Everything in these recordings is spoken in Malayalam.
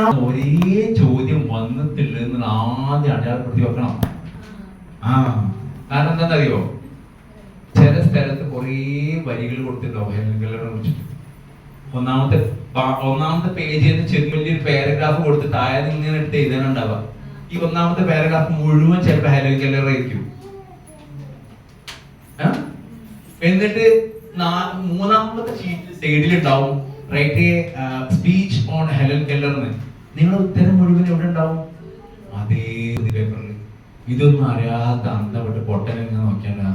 ഒരേ ചോദ്യം വന്നിട്ടില്ലെന്ന് ആദ്യം അടയാളപ്പെടുത്തി വെക്കണം. ആ കാരണം എന്താണെന്നറിയോ? ചില സ്ഥലത്ത് കുറേ വരികൾ കൊടുത്തിട്ടുണ്ടാവും. ഒന്നാമത്തെ ഒന്നാമത്തെ പേജിൽ ചെറിയ ഒരു പാരഗ്രാഫ് കൊടുത്ത് താഴെ ഇങ്ങനെ എടുത്ത് എഴുതാനുണ്ടാവുക. ഈ ഒന്നാമത്തെ പാരഗ്രാഫ് മുഴുവൻ ചിലപ്പോൾ ആയിരിക്കും. എന്നിട്ട് മൂന്നാമത്തെ സൈഡിൽ ഉണ്ടാവും. റൈറ്റ് സ്പീച്ച് ഓൺ ഹെലൻ കെല്ലറിന് നിങ്ങളുടെ ഉത്തരം മുഴുവൻ എവിടെ ഉണ്ടാവും? അതേ പേപ്പറിൽ ഇതൊന്നും അറിയാത്ത അന്തപ്പെട്ട് പൊട്ടനെങ്ങനെ നോക്കിയാലാ.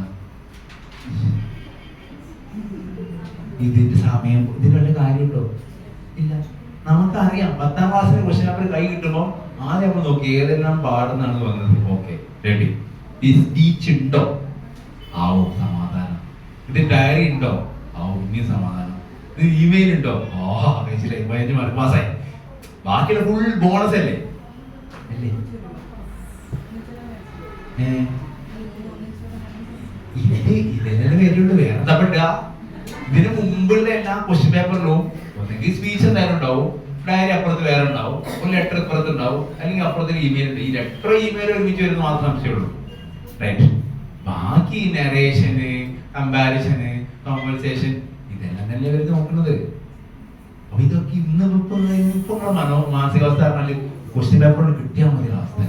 ഇതിന്റെ സമയം ഇതിനുള്ള കാര്യമുണ്ടോ? ഇല്ല. നമുക്കറിയാം. പത്താം ക്ലാസ്സിന് ക്വസ്റ്റ്യൻ പേപ്പർ കൈ കിട്ടുമ്പോൾ ആദ്യം നമ്മൾ നോക്കി ഏതെല്ലാം പാടുന്നാണ് വന്നത്. ഓക്കെ റെഡി ഈ സ്പീച്ച് ഉണ്ടോ? ആവും സമാധാനം. ഇത് ഡയറി ഉണ്ടോ? ആവും ഇനി സമാധാനം. ഇത് ഇമെയിൽ ഉണ്ടോ? ഓഹോ കഴിച്ചില്ലേ പതിനഞ്ച് മാർക്ക് പാസ്സായി ബാക്കിയുള്ള ഫുൾ ബോണസ് അല്ലേ? അല്ലേ? മുമ്പുള്ള എല്ലാ ക്വസ്റ്റ്യൻ പേപ്പറിലും ഒന്നെങ്കിൽ സ്പീച്ച് എന്തായാലും ഉണ്ടാവും. ഡയറി അപ്പുറത്ത് വേറെ ഉണ്ടാവും. ഒരു ലെറ്റർ ഇപ്പുറത്ത് ഉണ്ടാവും. അല്ലെങ്കിൽ ഇമെയിൽ ഉണ്ട്. ഈ ലെറ്റർ ഇമെയിൽ ഒരുമിച്ച് വരുന്ന മാത്രം സംശയമുള്ളൂ. ബാക്കി നരേഷന് കമ്പാരിസന് കോമ്പൻസേഷൻ ഇതെല്ലാം തന്നെ അവർ നോക്കുന്നത്. അപ്പൊ ഇതൊക്കെ ഇന്ന് ഇപ്പൊ ഇപ്പൊ മനോ മാനസികാവസ്ഥ പറഞ്ഞാൽ ക്വസ്റ്റ്യൻ പേപ്പറിൽ കിട്ടിയാൽ മതി അവസ്ഥ.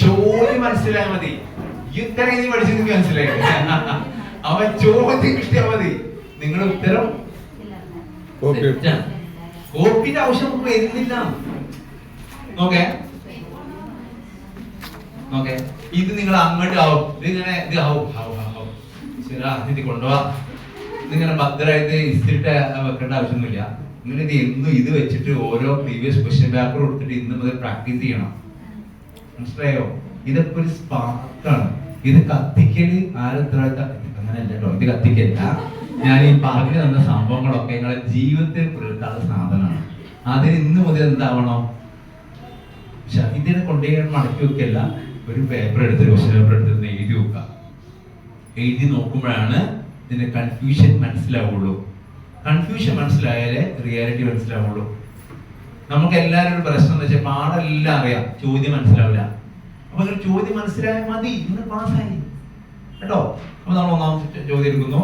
ചോദ്യം മനസ്സിലായാൽ മതി. ഇത്ര ഇനി പഠിച്ചെന്ന് മനസ്സിലായി അവ ചോദ്യം കിട്ടിയാൽ മതി. നിങ്ങളുടെ ഉത്തരം. കോപ്പിന്റെ ആവശ്യം വരുന്നില്ല. നോക്കേ. നോക്കേ ഇത് നിങ്ങൾ അങ്ങോട്ട് ആവും. ഇതിങ്ങനെ ഇത് ആവും. ആവും ഇത് കൊണ്ടുപോവാ. ഇതിങ്ങനെ ഭദ്രമായിട്ട് ഇസ്തിട്ട് വെക്കേണ്ട ആവശ്യമൊന്നുമില്ല. നിങ്ങൾ ഇത് എന്നും ഇത് വെച്ചിട്ട് ഓരോ പ്രീവിയസ് ക്വസ്റ്റ്യൻ പേപ്പർ കൊടുത്തിട്ട് ഇന്ന് മുതൽ പ്രാക്ടീസ് ചെയ്യണം. മനസ്സിലായോ? ഇതൊക്കെ ഒരു സ്പാർക്കാണ് ഇത് കത്തിക്കൽ ആരത്തിനായിട്ട് അങ്ങനെയല്ല ഇത് കത്തിക്കല്ല. ഞാൻ ഈ പറഞ്ഞു തന്ന സംഭവങ്ങളൊക്കെ നിങ്ങളെ ജീവിതത്തിൽ പുലർത്താത്ത സാധനമാണ്. അതിന് ഇന്ന് മുതൽ എന്താവണം? ഇതിനെ കൊണ്ടുപോയി മടക്കി വെക്കല്ല. ഒരു പേപ്പർ എടുത്ത് ക്വസ്റ്റ്യൻ പേപ്പർ എടുത്ത് എഴുതി വെക്കുക. എഴുതി നോക്കുമ്പോഴാണ് ഇതിന്റെ കൺഫ്യൂഷൻ മനസ്സിലാവുള്ളൂ. കൺഫ്യൂഷൻ മനസ്സിലായാലേ റിയാലിറ്റി മനസ്സിലാവുള്ളൂ. നമുക്ക് എല്ലാവരും ഒരു പ്രശ്നം എന്ന് വെച്ചാൽ പാടെല്ലാം അറിയാം. ചോദ്യം മനസ്സിലാവില്ല. അപ്പൊ ഒരു ചോദ്യം മനസ്സിലായാൽ മതി. നിങ്ങൾ പാസ്സായി. കേട്ടോ? അപ്പൊ നമ്മൾ ഒന്നാമത്തെ ചോദ്യം എടുക്കുന്നു.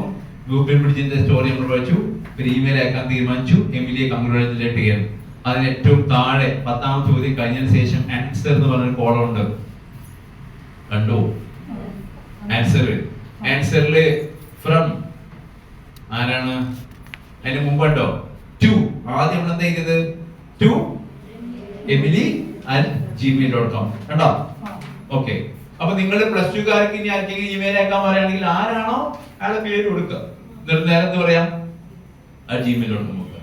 ഗ്രൂപ്പിൽ പിടിച്ചിന്റെ സ്റ്റോറി നമ്മൾ വായിച്ചു. ഒരു ഇമെയിൽ അയക്കാൻ തീരുമാനിച്ചു. എമിലിയെ കമ്പ്യൂട്ടറിലേക്ക് ചെയ്യാൻ. അതിന് ഏറ്റവും താഴെ പത്താമത്തെ ചോദ്യം കഴിഞ്ഞതിന് ശേഷം ആൻസർ എന്ന് പറഞ്ഞൊരു കോളം ഉണ്ട്. കണ്ടു. ആൻസർ ആൻസറിൽ ഫ്രം ആരാണ്? അതിന് മുമ്പുണ്ടോ? ടു ആദ്യം നമ്മൾ എന്താ ചെയ്തത്? To Emily and gmail dot com കണ്ടോ? ഓക്കെ അപ്പൊ നിങ്ങൾ പ്ലസ് ടു കാർക്ക് ഇനി ആർക്കെങ്കിലും ഇമെയിൽ അയക്കാൻ പറയുകയാണെങ്കിൽ ആരാണോ അയാളെ പേര് കൊടുക്കുക. എന്നിട്ട് നേരെ എന്ത് പറയാം? ആ ജിമെയിൽ ഡോട്ട് കോം നോക്കുക.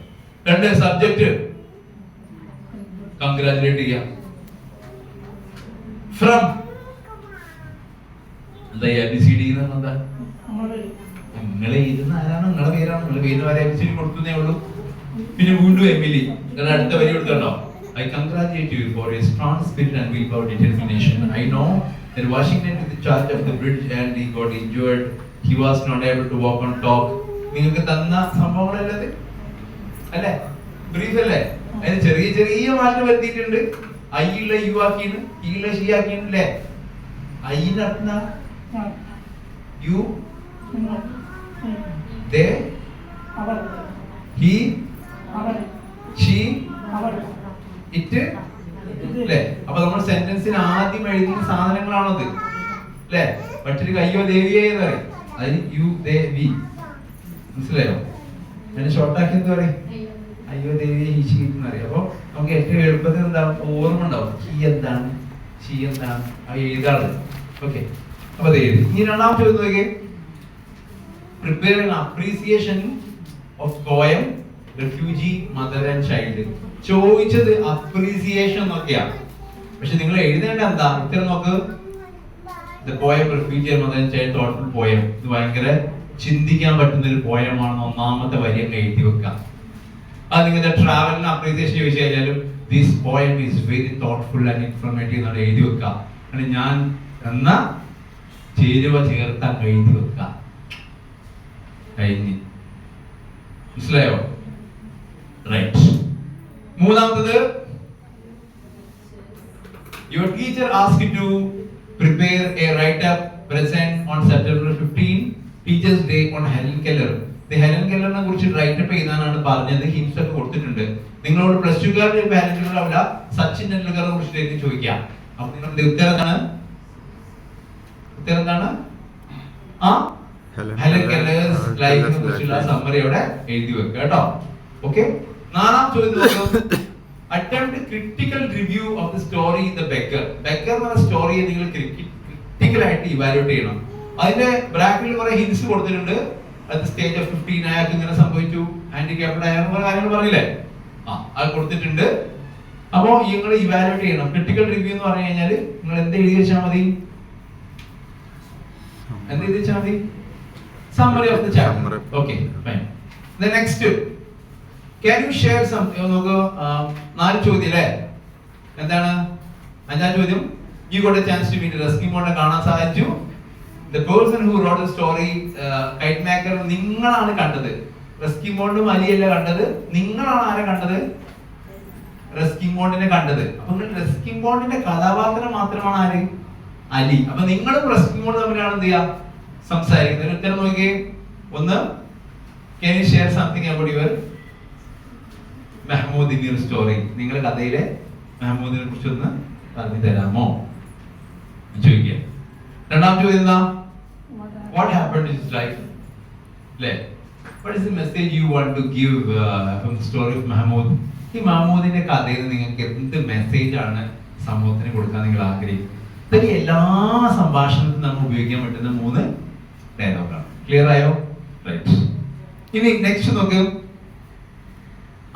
രണ്ട് സബ്ജക്റ്റ് കൺഗ്രാചുലേറ്റ് ചെയ്യാം. ഫ്രം എന്താ എ ബി സി ഡി എന്താ നിങ്ങളെ ഇരുന്ന് ആരാണ്? നിങ്ങളെ പേരാണ്. നിങ്ങളെ പേര് വരെ എം സി കൊടുക്കുന്നേ ഉള്ളൂ. പിന്നെ വീണ്ടും എമിലി. നിങ്ങളുടെ അടുത്ത വരി കൊടുക്കണ്ടോ I congratulate you for your strong spirit and will power determination I know that Washington took the charge of the bridge and he got injured. He was not able to walk on top. നിങ്ങൾക്ക് തന്ന സംഭവങ്ങളല്ലത് അല്ലേ? ബ്രീഫ് അല്ലേ? അതിന് ചെറിയ ചെറിയ മാറ്റം വരുത്തിയിട്ടുണ്ട്. ഇല്ല യു ആക്കിയാണ് ഈയുള്ള ഷീ ആക്കിയാണ് അല്ലേ? ഐ അർത്ഥം you they he she it അല്ലേ അപ്പൊ നമ്മൾ സെന്റൻസിന് ആദ്യം എഴുതുന്ന സാധനങ്ങളാണത്. അല്ലേ മറ്റൊരു കയ്യോ ദേവിയോ എന്ന് പറയും. അതിന് യു ദേ വി. മനസ്സിലായോ? അതിന് ഷോർട്ടാക്കി എന്താ പറയും? അയ്യോ ദേവിയെ ഹി ഷീ എന്ന് പറയും. അപ്പൊ നമുക്ക് ഏറ്റവും എളുപ്പത്തിൽ എന്താ ഓർമ്മ ഉണ്ടാവും. ഹി എന്താണ്? ഷീ എന്താണ്? ആ എഴുതാറ് ഓക്കെ. അപ്പൊ ഇനി രണ്ടാമത്തെ നോക്കിയേ. Preparing appreciation of poem refugee mother and child ചോദിച്ചത് അപ്രീസിയേഷൻ എന്നൊക്കെയാണ് പക്ഷെ നിങ്ങൾ എഴുതേണ്ട എന്താ? ഇത്തരം നോക്ക്. The poem refugee mother and child thoughtful poem ഇത് ഭയങ്കര ചിന്തിക്കാൻ പറ്റുന്ന ഒരു പോയമാണെന്ന് ഒന്നാമത്തെ വരി എഴുതി വെക്കാം അത് നിങ്ങളുടെ ട്രാവലിന് അപ്രീസിയേഷൻ ചോദിച്ചു കഴിഞ്ഞാലും this poem is very thoughtful and informative എന്നാണ് എഴുതി വെക്കാം കാരണം ഞാൻ എന്ന ചേരുവ ചേർത്ത് എഴുതി വെക്കാം. കഴിഞ്ഞ്. മനസ്സിലായോ? റൈറ്റ് മൂന്നാമത്തത് Your teacher asked you prepare a write-up present on September 15, Teachers Day on Helen Keller. Helen കെല്ലറിനെ കുറിച്ച് റൈറ്റപ്പ് ചെയ്താനാണ് പറഞ്ഞത് ഹിംസ് കൊടുത്തിട്ടുണ്ട്. നിങ്ങളോട് പ്ലസ് ടു ഹെലൻ കെല്ലർ ആവില്ല സച്ചിൻ ടെണ്ടുൽക്കറിനെ കുറിച്ച് ചോദിക്കാം അപ്പൊ നിങ്ങളുടെ ഉത്തരം എന്താണ്? എന്താണ് ആ? ആ, ലൈഫിനെ കുറിച്ചുള്ള. സമ്മറി അവിടെ എഴുതി വെക്കുക കേട്ടോ. ഓക്കെ നാലാം ചോദ്യം attempt critical review of the story the beggar beggar എന്ന സ്റ്റോറിയെ നിങ്ങൾ ക്രിട്ടിക്കൽ ആയിട്ട് ഇവാലുവേറ്റ് ചെയ്യണം. അതിന്റെ ബ്രാക്കറ്റിൽ കുറെ ഹിൻസ് കൊടുത്തിട്ടുണ്ട്. അത് സ്റ്റേജ് ഓഫ് ഫിഫ്റ്റീൻ അയാൾക്ക് ഇങ്ങനെ സംഭവിച്ചു. ഹാൻഡിക്യാപ്ഡ് അയാൾ കുറെ കാര്യങ്ങൾ പറഞ്ഞില്ലേ? ആ അത് കൊടുത്തിട്ടുണ്ട്. അപ്പോൾ നിങ്ങൾ ഇവാലുവേറ്റ് ചെയ്യണം. ക്രിട്ടിക്കൽ റിവ്യൂ എന്ന് പറഞ്ഞു കഴിഞ്ഞാൽ നിങ്ങൾ എന്ത് എഴുതി വെച്ചാൽ മതി? എന്ത് വെച്ചാൽ മതി? Summary of the chapter. Okay fine the next can you share some നോക്കൂ ആ, നാല് ചോദ്യം അല്ലേ? എന്താണ്? അഞ്ചാം ചോദ്യം. You got a chance to meet rescue mode കാണാൻ സാധിച്ചു. The person who wrote story kite maker നിങ്ങളാണ് കണ്ടത്. റെസ്ക്യൂ മോണ്ടും അലിയല്ല കണ്ടത്. നിങ്ങളാണ് ആരെ കണ്ടത്? റെസ്ക്യൂ മോഡിനെ കണ്ടത്. അപ്പൊ നിങ്ങൾ റെസ്ക്യൂ മോഡിന്റെ കഥാപാത്രം മാത്രമാണ് ആര്? അലി. അപ്പൊ റെസ്ക്യൂ മോഡ് തമ്മിലാണ് എന്ത് ചെയ്യാ? സംസാരിക്കുന്നത്. ഉത്തരം നോക്കിയേ. ഒന്ന് can you share something about your Mehmood in story നിങ്ങളുടെ കഥയിലെ മെഹമ്മൂദിനെ കുറിച്ച് ഒന്ന് പറഞ്ഞു തരാമോ? ചോദിക്കുക രണ്ടാം ചോദ്യം എന്താ? വാട്ട് ഹാപ്പൺ ഹിസ് ലൈഫ് അല്ലേ what is the message you want to give from the story of Mehmood ഈ മഹമ്മൂദിന്റെ കഥയിൽ നിങ്ങൾക്ക് എന്ത് മെസ്സേജ് ആണ് സമൂഹത്തിന് കൊടുക്കാൻ നിങ്ങൾ ആഗ്രഹിക്കുന്നത്? ഇതൊക്കെ എല്ലാ സംഭാഷണത്തിനും നമ്മൾ ഉപയോഗിക്കാൻ പറ്റുന്ന മൂന്ന് ഡയലോഗാണ് ക്ലിയർ ആയോ? റൈറ്റ് ഇനി നെക്സ്റ്റ് നോക്ക്.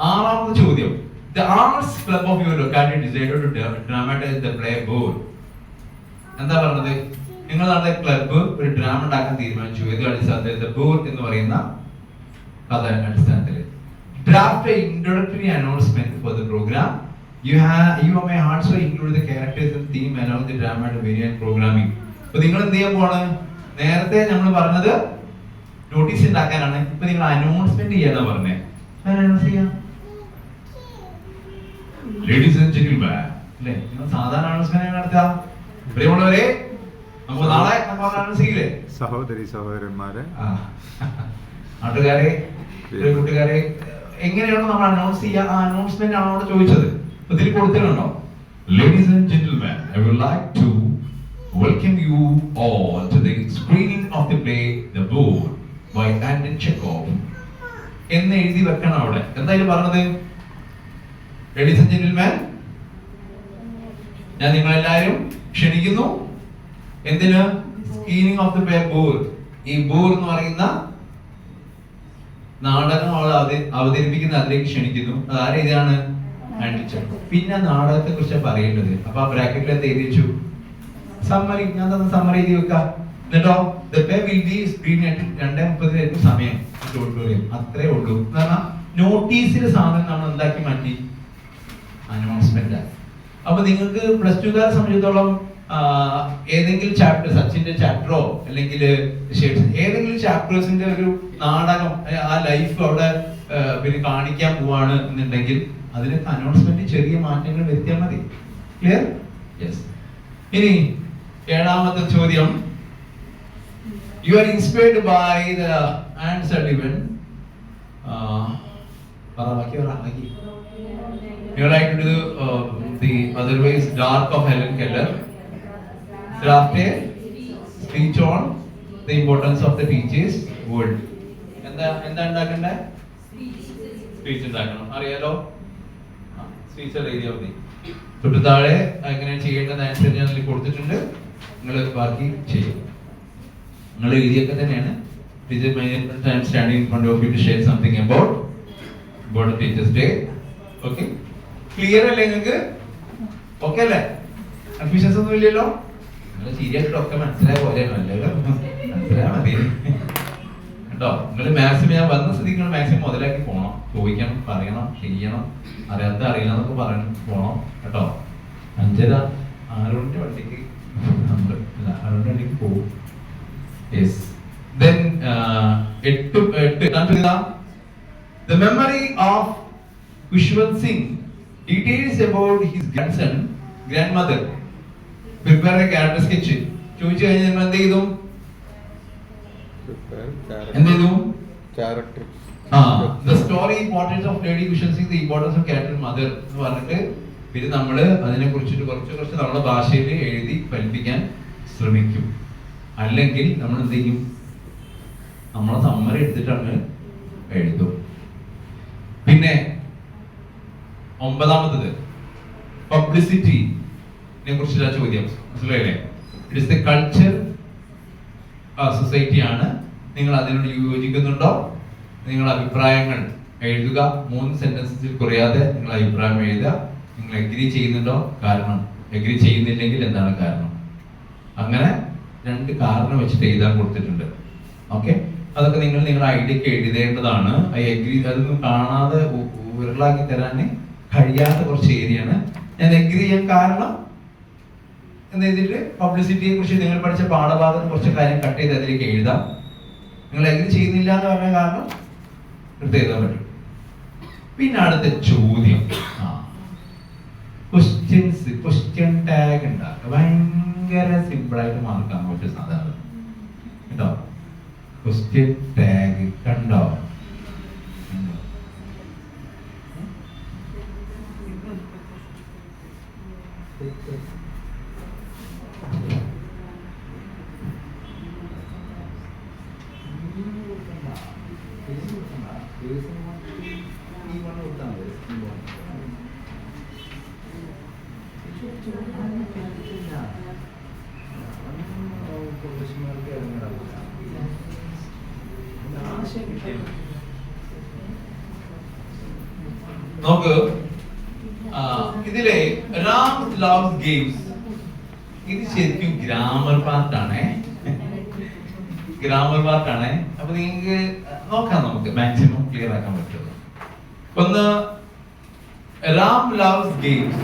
ആറാമത്തെ ചോദ്യം. The arts club of your locality decided to dramatize the play board എന്താ പറഞ്ഞത്? നിങ്ങൾ നടന്ന ക്ലബ്ബ് ഒരു ഡ്രാമ ഉണ്ടാക്കാൻ തീരുമാനിച്ചു. ഇത് അടിസ്ഥാനത്തിൽ? ദ ബോർ എന്ന് പറയുന്ന കഥ അടിസ്ഥാനത്തിൽ. Draft introductory announcement for the program you have you may also include the characters and theme along the drama and various programming അപ്പൊ നിങ്ങൾ എന്ത് ചെയ്യാൻ പോവാണ്? നേരത്തെ നമ്മൾ പറഞ്ഞത് നോട്ടീസ് ഉണ്ടാക്കാനാണ്. ഇപ്പൊ നിങ്ങൾ അനൗൺസ്മെന്റ് ചെയ്യാന്നാ പറഞ്ഞേ. അനൗൺസ് ചെയ്യാം? ലേഡീസ് ആൻഡ് ജെന്റിൽമാൻ അല്ലേ? നിങ്ങൾ സാധാരണ അനൗൺസ്മെന്റ് നടത്തുക പ്രിയമുള്ളവരെ നമുക്ക് നാളെ നമ്മൾ അനൗൺസ് ചെയ്യില്ലേ? സഹോദരി സഹോദരന്മാരെ. നാട്ടുകാരെ കൂട്ടുകാരെ എങ്ങനെയാണ് നമ്മൾ അനൗൺസ് ചെയ്യുക ആ അനൗൺസ്മെന്റ് ആണ് അവിടെ ചോദിച്ചത്? ഇതിൽ കൊടുത്തിട്ടുണ്ടോ ladies and gentleman I would like to welcome you all to the screening of the play the board by Anton Chekhov എന്ന് എഴുതി വെക്കണം അവിടെ. എന്തായാലും പറഞ്ഞത്? ലേഡീസ് ആൻഡ് ജെന്റിൽമാൻ ഞാൻ നിങ്ങളെല്ലാവരും ക്ഷണിക്കുന്നു. എന്തിന്? Screening of the play boor ഈ ബോർ എന്ന് പറയുന്ന നാടകം അവൾ അവത- അവതരിപ്പിക്കുന്ന അതിലേക്ക് ക്ഷണിക്കുന്നു. അത് ആരെ ഇതാണ്? ആൻഡിച്ചേട്ടൻ. പിന്നെ നാടകത്തെ കുറിച്ച് പറയേണ്ടത്. അപ്പൊ ആ ബ്രാക്കറ്റിൽ എന്ത് എഴുതി വെച്ചു? സമ്മറി ഞാൻ തന്നെ സമ്മറി എഴുതി വെക്കാം. എന്നിട്ടോ? രണ്ടേ മുപ്പത് സമയം. ഓഡിറ്റോറിയം അത്രേ ഉള്ളൂ. എന്ന് പറഞ്ഞാൽ സാധനം നമ്മൾ എന്താക്കി മാറ്റി? അനൗൺസ്മെന്റ് അപ്പൊ നിങ്ങൾക്ക് പ്ലസ് ടുകാരെ സംബന്ധിച്ചിടത്തോളം ഏതെങ്കിലും ചാപ്റ്റർ സച്ചിന്റെ ചാപ്റ്ററോ അല്ലെങ്കിൽ ഏതെങ്കിലും ചാപ്റ്റേഴ്സിന്റെ ഒരു നാടകം ആ ലൈഫ് അവിടെ പിന്നെ കാണിക്കാൻ പോവാണ് എന്നുണ്ടെങ്കിൽ അതിനൊക്കെ അനൗൺസ്മെന്റ് ചെറിയ മാറ്റങ്ങൾ വരുത്തിയാൽ മതി. ക്ലിയർ യെസ് ഇനി ഏഴാമത്തെ ചോദ്യം. You are inspired by the answer divine പറ ബാക്കി പറ ബാക്കി. You like to do uh, the otherwise dark of Helen Keller. Draft a. Speech on the importance of the എന്താ എന്താ ഉണ്ടാക്കണ്ടേ? സ്പീച്ച് ഉണ്ടാക്കണം. അറിയാലോ? സ്പീച്ച് എഴുതിയാൽ മതി തൊട്ട് താഴെ എങ്ങനെ ചെയ്യേണ്ടത് അനുസരിച്ച് ഞാൻ അതിൽ കൊടുത്തിട്ടുണ്ട്. നിങ്ങൾ ബാക്കി ചെയ്യും. നിങ്ങൾ എഴുതിയൊക്കെ തന്നെയാണ്. Teacher time standing fund of to share something about about teachers day okay clear അല്ലേ നിങ്ങൾക്ക്? ഓക്കെ അല്ലേ? കൺഫ്യൂഷൻസ് ഒന്നും ഇല്ലല്ലോ? നിങ്ങൾ ശരിയായിട്ട് ഒക്കെ മനസ്സിലായ അല്ലേ? മനസ്സിലായാൽ മതി കേട്ടോ നിങ്ങൾ മാക്സിമം ഞാൻ വന്ന സ്ഥിതി നിങ്ങൾ മാക്സിമം മുതലാക്കി പോകണം ചോദിക്കണം പറയണം ചെയ്യണം. അറിയാത്ത അറിയില്ല എന്നൊക്കെ പറയണം. പോകണം കേട്ടോ. അഞ്ചര ആറുമണിന്റെ വണ്ടിക്ക് നമ്മൾ അല്ല വണ്ടിക്ക് പോകും യെസ് ദെൻ എട്ട് എട്ട്. The memory of Kushwant Singh. Details about his grandson, grandmother. Prepare a character sketch. ചോദിച്ചു കഴിഞ്ഞാൽ എന്ത് ചെയ്തു? എന്ത് ചെയ്തു ക്യാരക്ടർ ആ. The story importance of lady Khushwant Singh the importance of character mother എന്ന് പറഞ്ഞിട്ട് പിന്നെ നമ്മൾ അതിനെ കുറിച്ചിട്ട് കുറച്ച് കുറച്ച് നമ്മുടെ ഭാഷയിൽ എഴുതി ഫലിപ്പിക്കാൻ ശ്രമിക്കും. അല്ലെങ്കിൽ നമ്മൾ എന്ത് ചെയ്യും? നമ്മളെ സമ്മറി എടുത്തിട്ടാണ് എഴുതും. പിന്നെ ഒമ്പതാമത്തത്. പബ്ലിസിറ്റിനെ കുറിച്ചുള്ള ചോദ്യം. മനസ്സിലായില്ലേ? It is the culture society ആണ് നിങ്ങൾ അതിനോട് യോജിക്കുന്നുണ്ടോ? നിങ്ങൾ അഭിപ്രായങ്ങൾ എഴുതുക. മൂന്ന് സെന്റൻസിൽ കുറയാതെ നിങ്ങൾ അഭിപ്രായം എഴുതുക. നിങ്ങൾ എഗ്രി ചെയ്യുന്നുണ്ടോ? കാരണം എഗ്രി ചെയ്യുന്നില്ലെങ്കിൽ എന്താണ് കാരണം? അങ്ങനെ രണ്ട് കാരണം വെച്ചിട്ട് എഴുതാൻ കൊടുത്തിട്ടുണ്ട്. ഓക്കെ അതൊക്കെ നിങ്ങൾ നിങ്ങളുടെ ഐഡിയക്ക് എഴുതേണ്ടതാണ്. ഐ എഗ്രി അതൊന്നും കാണാതെ ഉരുളാക്കി തരാൻ കഴിയാത്ത കുറച്ച് ഏരിയയാണ് ഞാൻ എഗ്രി ചെയ്യാൻ കാരണം എന്ന് പബ്ലിസിറ്റിയെ കുറിച്ച് നിങ്ങൾ പഠിച്ച പാഠഭാഗത്ത് കുറച്ച് കാര്യം കട്ട് ചെയ്ത് അതിലേക്ക് എഴുതാം. നിങ്ങൾ എഗ്രി ചെയ്യുന്നില്ല എന്ന് പറഞ്ഞ കാരണം എഴുതാൻ പറ്റും. പിന്നെ അടുത്ത ചോദ്യം. ക്വസ്റ്റ്യൻസ് ക്വസ്റ്റ്യൻ ടാഗ് ഉണ്ടാക്കുക. ഭയങ്കര സിമ്പിൾ ആയിട്ട് മാർക്കാൻ പറ്റിയ സാധനം കേട്ടോ? ക്വസ്റ്റ്യൻ ടാഗ് കണ്ടോ? Thank നോക്ക് ആ, ഇതിലെ റാം ലവ് ഗെയിംസ് ഇത് ശരിക്കും ഗ്രാമർ പാർട്ടാണേ ഗ്രാമർ പാർട്ടാണേ അപ്പൊ നിങ്ങൾക്ക് നോക്കാം നമുക്ക് മാക്സിമം ക്ലിയർ ആക്കാൻ പറ്റുള്ളൂ ഒന്ന് റാം ലവ്സ് ഗെയിംസ്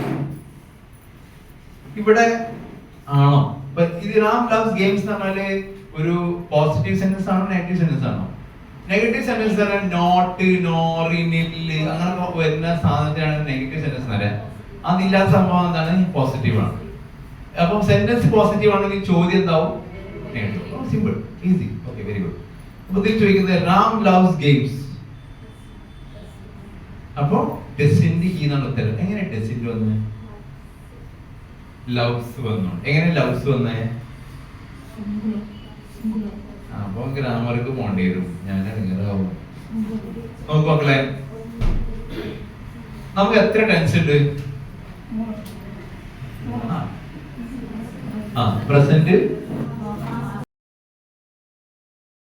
ഇവിടെ ആണോ? ഇത് റാം ലവ്സ് ഗെയിംസ് എന്ന് പറഞ്ഞാൽ ഒരു പോസിറ്റീവ് സെന്റൻസ് ആണോ നെഗറ്റീവ് സെന്റൻസ് ആണോ? നെഗറ്റീവ് സെന്റൻസ് പറഞ്ഞാൽ നോട്ട് നോറിനിൽ അങ്ങനെ വരുന്ന സാധനത്തിനാണ് നെഗറ്റീവ് സെന്റൻസ് വരാൻ അതില്ലാത്ത സംഭവം എന്താണ്? പോസിറ്റീവ് ആണ്. അപ്പം സെന്റൻസ് പോസിറ്റീവ് ആണെങ്കിൽ ചോദ്യം എന്താവും? Simple easy okay very good അപ്പൊ ഇതിൽ ചോദിക്കുന്നത് റാം ലവ്സ് ഗെയിംസ് അപ്പോ ഡെസിന്റെ ഈ എന്നാണ് ഉത്തരം. എങ്ങനെ ഡെസിന്റെ വന്ന്? ലവ്സ് വന്നു. എങ്ങനെ ലവ്സ് വന്നേ? അപ്പൊ ഗ്രാമർക്ക് പോണ്ടി വരും. ഞാൻ ഇടങ്ങറാവും നോക്ക് മക്കളെ. നമുക്ക് എത്ര ടെൻസ് ഉണ്ട്. ആ പ്രസന്റ്